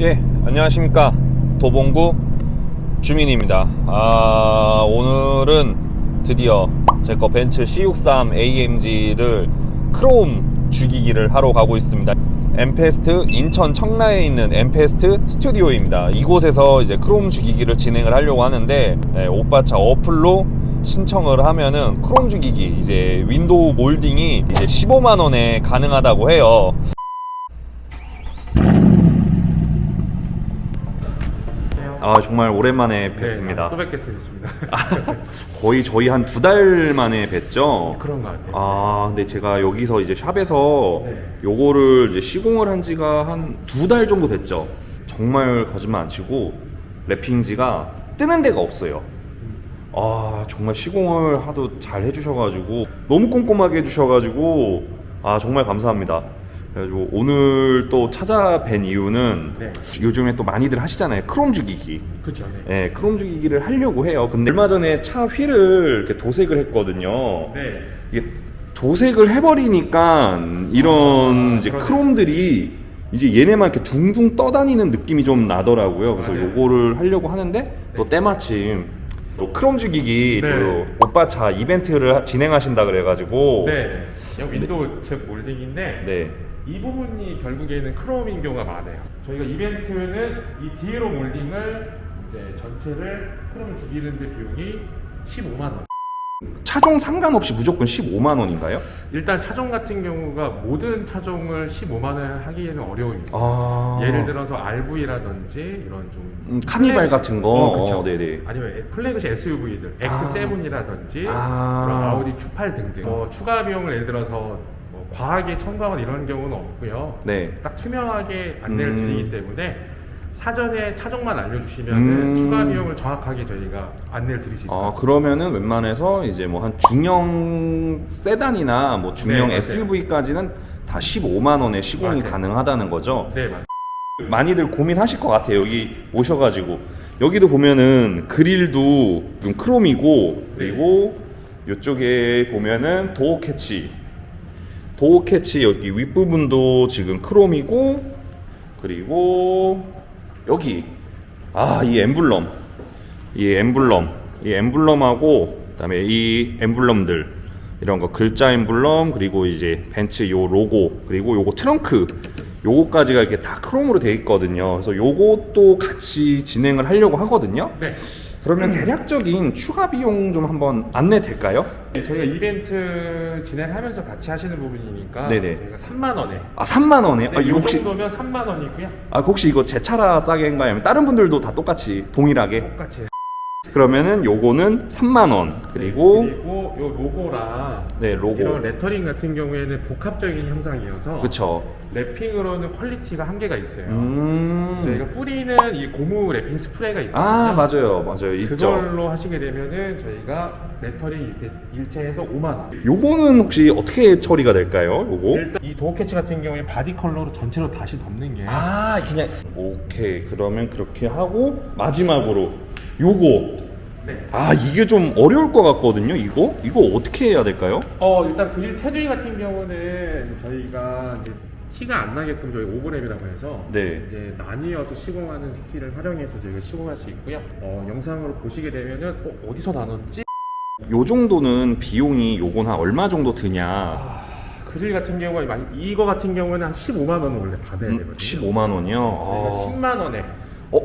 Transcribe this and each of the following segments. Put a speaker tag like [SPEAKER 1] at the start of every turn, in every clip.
[SPEAKER 1] 예, 안녕하십니까. 도봉구 주민입니다. 아, 오늘은 드디어 제 거 벤츠 C63 AMG를 크롬 죽이기를 하러 가고 있습니다. 엠페스트 인천 청라에 있는 엠페스트 스튜디오입니다. 이곳에서 이제 크롬 죽이기를 진행을 하려고 하는데 네, 오빠차 어플로 신청을 하면은 크롬 죽이기 이제 윈도우 몰딩이 이제 15만 원에 가능하다고 해요. 아 정말 오랜만에 뵙습니다.
[SPEAKER 2] 네, 또 뵙겠습니다.
[SPEAKER 1] 거의 저희 한 두 달 만에 뵀죠.
[SPEAKER 2] 그런 것 같아요.
[SPEAKER 1] 아 근데 제가 여기서 이제 샵에서
[SPEAKER 2] 네.
[SPEAKER 1] 요거를 이제 시공을 한 지가 한 두 달 정도 됐죠. 정말 거짓말 안 치고 랩핑지가 뜨는 데가 없어요. 아 정말 시공을 하도 잘 해주셔가지고 너무 꼼꼼하게 해주셔가지고 아 정말 감사합니다. 그래가지고 오늘 또 찾아뵌 이유는
[SPEAKER 2] 네.
[SPEAKER 1] 요즘에 또 많이들 하시잖아요. 크롬 죽이기.
[SPEAKER 2] 그렇죠. 네.
[SPEAKER 1] 예, 크롬 죽이기를 하려고 해요. 근데 얼마 전에 차 휠을 이렇게 도색을 했거든요.
[SPEAKER 2] 네.
[SPEAKER 1] 이게 도색을 해버리니까 이런
[SPEAKER 2] 아,
[SPEAKER 1] 이제
[SPEAKER 2] 그러네.
[SPEAKER 1] 크롬들이 이제 얘네만 이렇게 둥둥 떠다니는 느낌이 좀 나더라고요. 그래서
[SPEAKER 2] 맞아요.
[SPEAKER 1] 요거를 하려고 하는데 또 때마침 또 크롬 죽이기
[SPEAKER 2] 네.
[SPEAKER 1] 또 오빠 차 이벤트를 하- 진행하신다 그래가지고
[SPEAKER 2] 네. 여기 윈도우 즉 몰딩인데
[SPEAKER 1] 네.
[SPEAKER 2] 이 부분이 결국에는 크롬인 경우가 많아요. 저희가 이벤트는 이 뒤로 몰딩을 이제 전체를 크롬 죽이는데 비용이 15만 원.
[SPEAKER 1] 차종 상관없이 무조건 15만 원인가요?
[SPEAKER 2] 일단 차종 같은 경우가 모든 차종을 15만 원 하기에는 어려움이 있어요.
[SPEAKER 1] 아.
[SPEAKER 2] 예를 들어서 RV라든지 이런 좀
[SPEAKER 1] 음, 카니발
[SPEAKER 2] 플래그-
[SPEAKER 1] 같은 거?
[SPEAKER 2] 어, 그쵸.
[SPEAKER 1] 어, 네네.
[SPEAKER 2] 아니면 플래그십 SUV들 X7이라든지
[SPEAKER 1] 아.
[SPEAKER 2] 그런 아우디 Q8 등등 뭐 추가 비용을 예를 들어서 뭐 과하게 첨가하거나 이런 경우는 없고요.
[SPEAKER 1] 네.
[SPEAKER 2] 딱 투명하게 안내를
[SPEAKER 1] 음.
[SPEAKER 2] 드리기 때문에 사전에 차종만 알려주시면
[SPEAKER 1] 음.
[SPEAKER 2] 은 추가 비용을 정확하게 저희가 안내를 드릴 수 있습니다.
[SPEAKER 1] 아 그러면은 웬만해서 이제 뭐 한 중형 세단이나 뭐 중형
[SPEAKER 2] 네, 맞아요.
[SPEAKER 1] SUV까지는 다 15만 원에 시공이
[SPEAKER 2] 맞아요.
[SPEAKER 1] 가능하다는 거죠.
[SPEAKER 2] 네 맞습니다.
[SPEAKER 1] 많이들 고민하실 것 같아요. 여기 오셔가지고 여기도 보면은 그릴도 좀 크롬이고 그리고 이쪽에 보면은 도어 캐치, 도어 캐치 여기 윗 부분도 지금 크롬이고 그리고 여기 아 이 엠블럼 이 엠블럼 이 엠블럼하고 그다음에 이 엠블럼들 이런 거 글자 엠블럼 그리고 이제 벤츠 요 로고 그리고 요거 트렁크 요거까지가 이렇게 다 크롬으로 돼 있거든요. 그래서 요것도 같이 진행을 하려고 하거든요.
[SPEAKER 2] 네.
[SPEAKER 1] 그러면 대략적인 추가 비용 좀 한번 안내 될까요?
[SPEAKER 2] 네, 저희가 이벤트 진행하면서 같이 하시는 부분이니까
[SPEAKER 1] 네네.
[SPEAKER 2] 저희가 3만 원에
[SPEAKER 1] 아 3만 원에?
[SPEAKER 2] 네,
[SPEAKER 1] 아,
[SPEAKER 2] 이
[SPEAKER 1] 이거 혹시
[SPEAKER 2] 정도면 3만 원이고요.
[SPEAKER 1] 아 혹시 이거 제 차라 싸게 한 거예요? 아니면 다른 분들도 다 똑같이 동일하게?
[SPEAKER 2] 똑같이
[SPEAKER 1] 그러면은 요거는 3만 원 그리고
[SPEAKER 2] 그리고 요 로고랑
[SPEAKER 1] 네 로고
[SPEAKER 2] 이런 레터링 같은 경우에는 복합적인 형상이어서
[SPEAKER 1] 그쵸
[SPEAKER 2] 랩핑으로는 퀄리티가 한계가 있어요.
[SPEAKER 1] 음.
[SPEAKER 2] 저희가 뿌리는 이 고무 랩핑 스프레이가 있거든요.
[SPEAKER 1] 아 맞아요 맞아요 있죠
[SPEAKER 2] 그걸로 하시게 되면은 저희가 레터링 이렇게 일체해서 5만 원.
[SPEAKER 1] 요거는 혹시 어떻게 처리가 될까요 요거?
[SPEAKER 2] 일단 이 도어 캐치 같은 경우에 바디 컬러로 전체로 다시 덮는 게
[SPEAKER 1] 아 그냥 오케이 그러면 그렇게 하고 마지막으로 요거
[SPEAKER 2] 네.
[SPEAKER 1] 아 이게 좀 어려울 것 같거든요 이거 이거 어떻게 해야 될까요?
[SPEAKER 2] 어 일단 그릴 테두리 같은 경우는 저희가 이제 티가 안 나게끔 저희 오브랩이라고 해서
[SPEAKER 1] 네.
[SPEAKER 2] 이제 나뉘어서 시공하는 스킬을 활용해서 저희가 시공할 수 있고요. 어, 영상으로 보시게 되면은 어, 어디서 나눴지?
[SPEAKER 1] 요 정도는 비용이 요건 한 얼마 정도 드냐
[SPEAKER 2] 아, 그릴 같은 경우가 많이 이거 같은 경우는 한 15만 원을 원래 받아야
[SPEAKER 1] 음,
[SPEAKER 2] 되거든요.
[SPEAKER 1] 15만 원이요?
[SPEAKER 2] 저희가
[SPEAKER 1] 아.
[SPEAKER 2] 10만 원에
[SPEAKER 1] 어?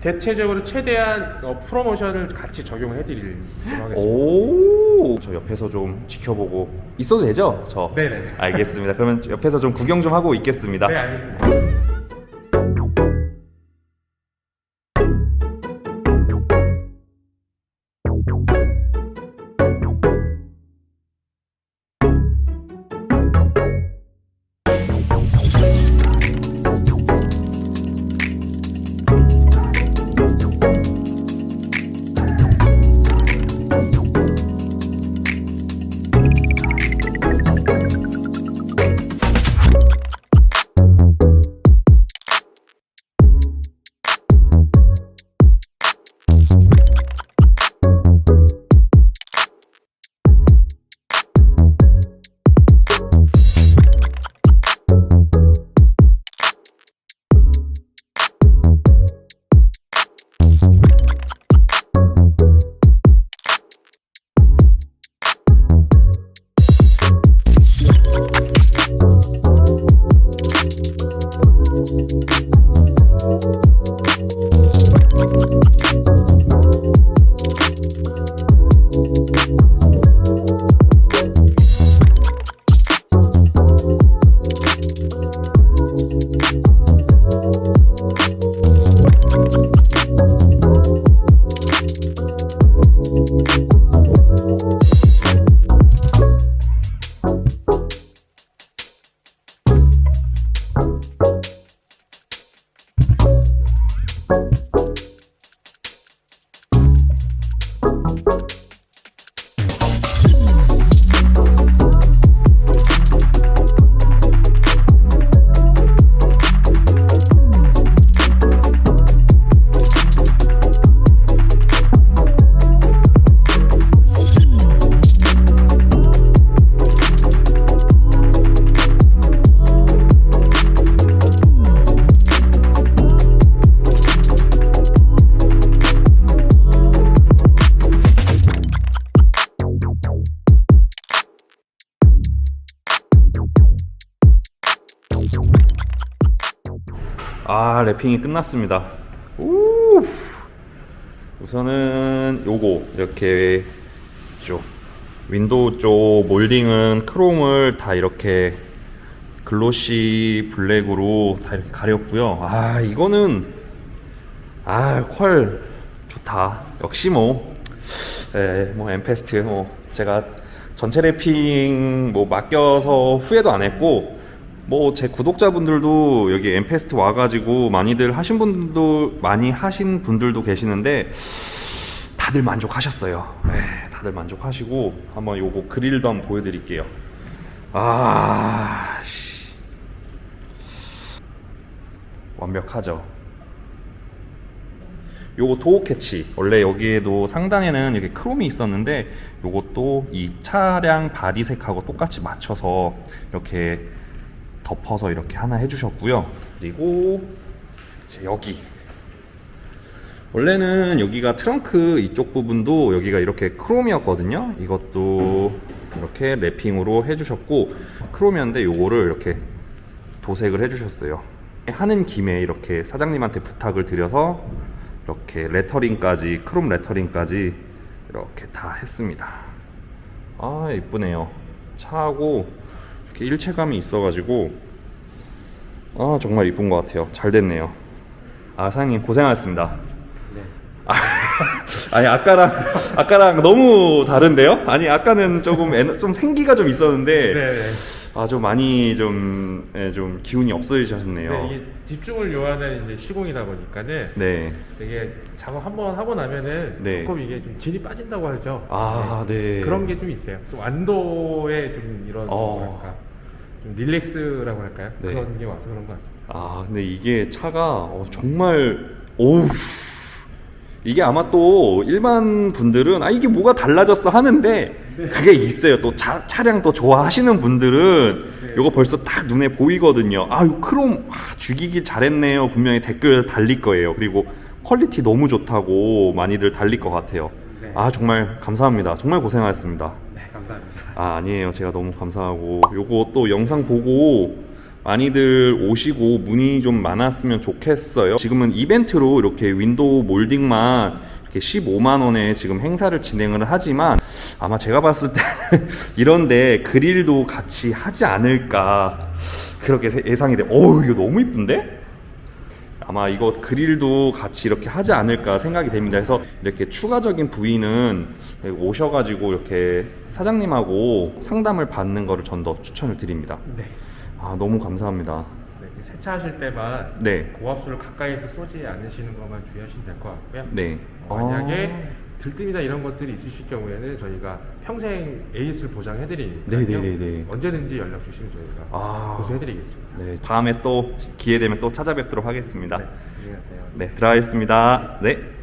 [SPEAKER 2] 대체적으로 최대한 어, 프로모션을 같이 적용을 해드리도록 하겠습니다.
[SPEAKER 1] 오, 저 옆에서 좀 지켜보고 있어도 되죠? 저.
[SPEAKER 2] 네네.
[SPEAKER 1] 알겠습니다. 그러면 옆에서 좀 구경 좀 하고 있겠습니다.
[SPEAKER 2] 네 알겠습니다.
[SPEAKER 1] 아 랩핑이 끝났습니다. 우! 우선은 요거 이렇게 쪽 윈도우 쪽 몰딩은 크롬을 다 이렇게 글로시 블랙으로 다 이렇게 가렸고요. 아 이거는 아퀄 좋다. 역시 뭐, 에, 뭐 엠페스트 뭐 제가 전체 래핑 뭐 맡겨서 후회도 안 했고 뭐 제 구독자분들도 여기 엠페스트 와가지고 많이들 하신 분도 많이 하신 분들도 계시는데 다들 만족하셨어요. 네, 다들 만족하시고 한번 요거 그릴도 한번 보여드릴게요. 아, 씨. 완벽하죠. 요거 도어 캐치 원래 여기에도 상단에는 이렇게 크롬이 있었는데 요것도 이 차량 바디색하고 똑같이 맞춰서 이렇게 덮어서 이렇게 하나 해주셨고요 그리고 이제 여기 원래는 여기가 트렁크 이쪽 부분도 여기가 이렇게 크롬이었거든요 이것도 이렇게 랩핑으로 해주셨고 크롬이었는데 요거를 이렇게 도색을 해주셨어요. 하는 김에 이렇게 사장님한테 부탁을 드려서 이렇게 레터링까지 크롬 레터링까지 이렇게 다 했습니다. 아 이쁘네요. 차하고 이렇게 일체감이 있어가지고 아 정말 이쁜 것 같아요. 잘 됐네요. 아 사장님 고생하셨습니다. 아, 아니 아까랑 아까랑 너무 다른데요? 아니 아까는 조금 에너- 좀 생기가 좀 있었는데
[SPEAKER 2] 네.
[SPEAKER 1] 아 좀 많이 좀, 예, 좀 기운이 없어지셨네요.
[SPEAKER 2] 네, 이게 집중을 요하는 이제 시공이다 보니까는
[SPEAKER 1] 네.
[SPEAKER 2] 되게 작업 한번 하고 나면은
[SPEAKER 1] 네.
[SPEAKER 2] 조금 이게 좀 진이 빠진다고 하죠.
[SPEAKER 1] 아, 네.
[SPEAKER 2] 그런 게 좀 있어요. 좀 완도에 좀 이런
[SPEAKER 1] 어.
[SPEAKER 2] 뭐랄까 좀 릴렉스라고 할까요?
[SPEAKER 1] 네.
[SPEAKER 2] 그런 게 와서 그런 것 같습니다.
[SPEAKER 1] 아, 근데 이게 차가 어, 정말 오우 이게 아마 또 일반 분들은 아 이게 뭐가 달라졌어 하는데 그게 있어요. 또 차, 차량 또 좋아하시는 분들은 요거 벌써 딱 눈에 보이거든요. 아, 요 크롬 아, 죽이길 잘했네요. 분명히 댓글 달릴 거예요. 그리고 퀄리티 너무 좋다고 많이들 달릴 것 같아요.
[SPEAKER 2] 네.
[SPEAKER 1] 아, 정말 감사합니다. 정말 고생하셨습니다.
[SPEAKER 2] 네, 감사합니다.
[SPEAKER 1] 아 아니에요 제가 너무 감사하고 요거 또 영상 보고 많이들 오시고 문의 좀 많았으면 좋겠어요 지금은 이벤트로 이렇게 윈도우 몰딩만 이렇게 15만 원에 지금 행사를 진행을 하지만 아마 제가 봤을 때 이런데 그릴도 같이 하지 않을까 그렇게 세- 예상이 돼. 어우 이거 너무 이쁜데? 아마 이거 그릴도 같이 이렇게 하지 않을까 생각이 됩니다. 그래서 이렇게 추가적인 부위는 오셔가지고 이렇게 사장님하고 상담을 받는 거를 전 더 추천을 드립니다.
[SPEAKER 2] 네.
[SPEAKER 1] 아 너무 감사합니다.
[SPEAKER 2] 네, 세차하실 때만
[SPEAKER 1] 네.
[SPEAKER 2] 고압수를 가까이서 쏘지 않으시는 것만 주의하시면 될 것 같고요.
[SPEAKER 1] 네.
[SPEAKER 2] 어, 만약에
[SPEAKER 1] 아.
[SPEAKER 2] 들뜸이나 이런 것들이 있으실 경우에는 저희가 평생 AS를 보장해드리니까요.
[SPEAKER 1] 네네네네.
[SPEAKER 2] 언제든지 연락 주시면 저희가
[SPEAKER 1] 아.
[SPEAKER 2] 고소해드리겠습니다.
[SPEAKER 1] 네, 다음에 또 기회 되면 또 찾아뵙도록 하겠습니다.
[SPEAKER 2] 네, 안녕히 가세요.
[SPEAKER 1] 네, 들어가겠습니다. 네.